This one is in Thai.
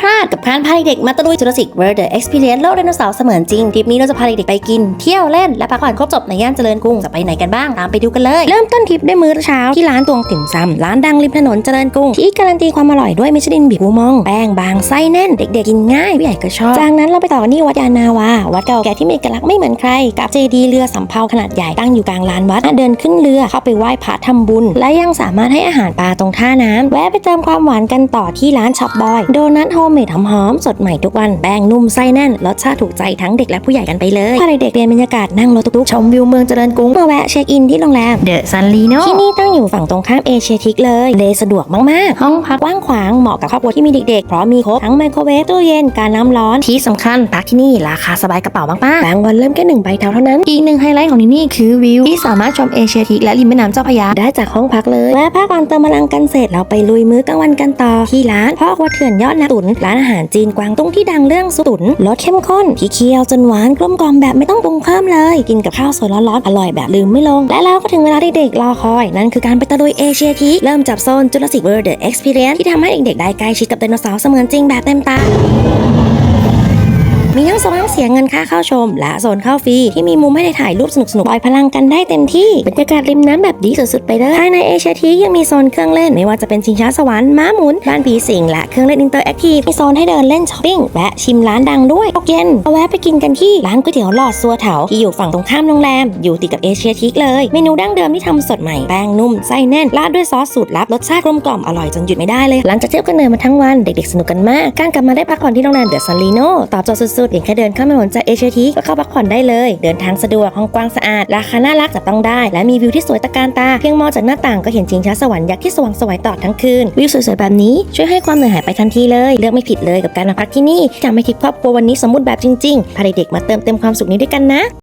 พลาดกับการพาเด็กมาตะลุยจุลศิษย์ World the Experience โลกไดโนเสาร์เสมือนจริงทริปนี้เราจะพาเด็กๆไปกิน เที่ยวเล่นและพักผ่อนครบจบในย่านเจริญกรุงจะไปไหนกันบ้างตามไปดูกันเลย เริ่มต้นทริปด้วยมื้อเช้าที่ร้านตวงติ่มซำร้านดังริมถนนเจริญกรุงที่การันตีความอร่อยด้วยมิชลินบีบมูมองแป้งบางไส้แน่นเด็กๆกินง่ายผู้ใหญ่ก็ชอบจากนั้นเราไปต่อกันที่วัดยานนาวาวัดเก่าแก่ที่มีเอกลักษณ์ไม่เหมือนใครกับเจดีย์เรือสำเภาขนาดใหญ่ตั้งอยู่กลางลานวัดเดินขึ้นเรือเข้าไปไหว้พระทำบุญ และยังสามารถให้อาหารปลาตรงท่าน้ำแวะไปเติมความหวานกันต่อที่ร้านช็อปบอยโดนัทโฮมเมดหอมๆสดใหม่ทุกวันแป้งนุ่มไส้แน่นรสชาติถูกใจทั้งเด็กและผู้ใหญ่กันไปเลยพาเด็กๆเรียนบรรยากาศนั่งรถตุ๊กๆชมวิวเมืองเจริญกรุงมาแวะเช็คอินที่โรงแรมเดอะซันลีโนที่นี่ตั้งอยู่ฝั่งตรงข้ามเอเชียทิกเลยเลยสะดวกมากๆ ห้องพักกว้างขวางเหมาะกับครอบครัวที่มีเด็กๆเพราะมีครบทั้งไมโครเวฟตู้เย็นการน้ำร้อนที่สำคัญพักที่นี่ราคาสบายกระเป๋ามากๆบางวันเริ่มแค่หนึ่งใบเท่าเท่านั้นอีกหนึ่งไฮไลท์ของที่นี่คือวิวที่สามารถชมเอเชียทิกและริมแม่น้ำเจ้าพระยาได้จากห้องพักเลยแวะพักก่อนเติมพลังกันเสร็จเราไปลุยมื้อกลางวันกันต่อที่ร้านพ่อครัวเถื่อนยอดนักตุ๋นร้านอาหารจีนกวางตุ้งที่ดังเรื่องซุปตุ๋นรสเข้มข้นที่เคี่ยวจนหวานกลมกล่อมแบบไม่ต้องปรุงเพิ่มเลย กินกับข้าวสวยร้อนๆอร่อยแบบลืมไม่ลง และแล้วก็ถึงเวลาที่เด็กรอคอย นั่นคือการไปตะลุยเอเชียทีเริ่มจับโซนจุลศิษย์เวิร์เดอะเอ็กซ์เพรียนที่ทำให้เด็กๆได้ใกล้ชิดกับไดโนเสาร์เสมือนจริงแบบเต็มตา มีทั้งโซนเสียเงินค่าเข้าชม และโซนเข้าฟรีที่มีมุมให้ได้ถ่ายรูปสนุกๆปล่อยพลังกันได้เต็มที่บรรยากาศริมน้ำแบบดีสุดๆไปเลยภายในเอเชียทียังมีโซนเครื่องเล่นไม่ว่าจะเป็นชิงช้าสวรรค์ม้าหมุนบ้านผีสิงและเครื่องเล่นอินเตอร์แอคทีฟมีโซนให้เดินเล่นช้อปปิ้งและชิมร้านดังด้วยตกเย็นเอาแวะไปกินกันที่ร้านก๋วยเตี๋ยวหลอดซัวเถาที่อยู่ฝั่งตรงข้ามโรงแรม อยู่ติดกับเอเชียทีเลย เมนูดั้งเดิมที่ทำสดใหม่แป้งนุ่มไส้แน่นราดด้วยซอสสูตรลับรสชาติกลมกล่อมอร่อยจนหยุดไม่ได้เลยหลังจากเที่ยวกันเหนื่อยมาทั้งวันเด็กๆสนุกกันมากการกลับมาได้พักผ่อนที่โรงแรมเดอะซันลีโนตอบโจทย์สุดดเพียงแค่เดินข้ามถนนจากเอเชียทีก็เข้าพักผ่อนได้เลย เดินทางสะดวกห้องกว้างสะอาด ราคาน่ารักจับต้องได้ และมีวิวที่สวยตะการตา เพียงมองจากหน้าต่างก็เห็นชิงช้าสวรรค์ยักษ์ที่สว่างสวยตลอดทั้งคืน วิวสวยๆแบบนี้ช่วยให้ความเหนื่อยหายไปทันทีเลย เลือกไม่ผิดเลยกับการมาพักที่นี่ทำให้ทริปครอบครัววันนี้สมบูรณ์แบบจริงๆพาเด็กๆมาเติมเต็มความสุขนี้ด้วยกันนะ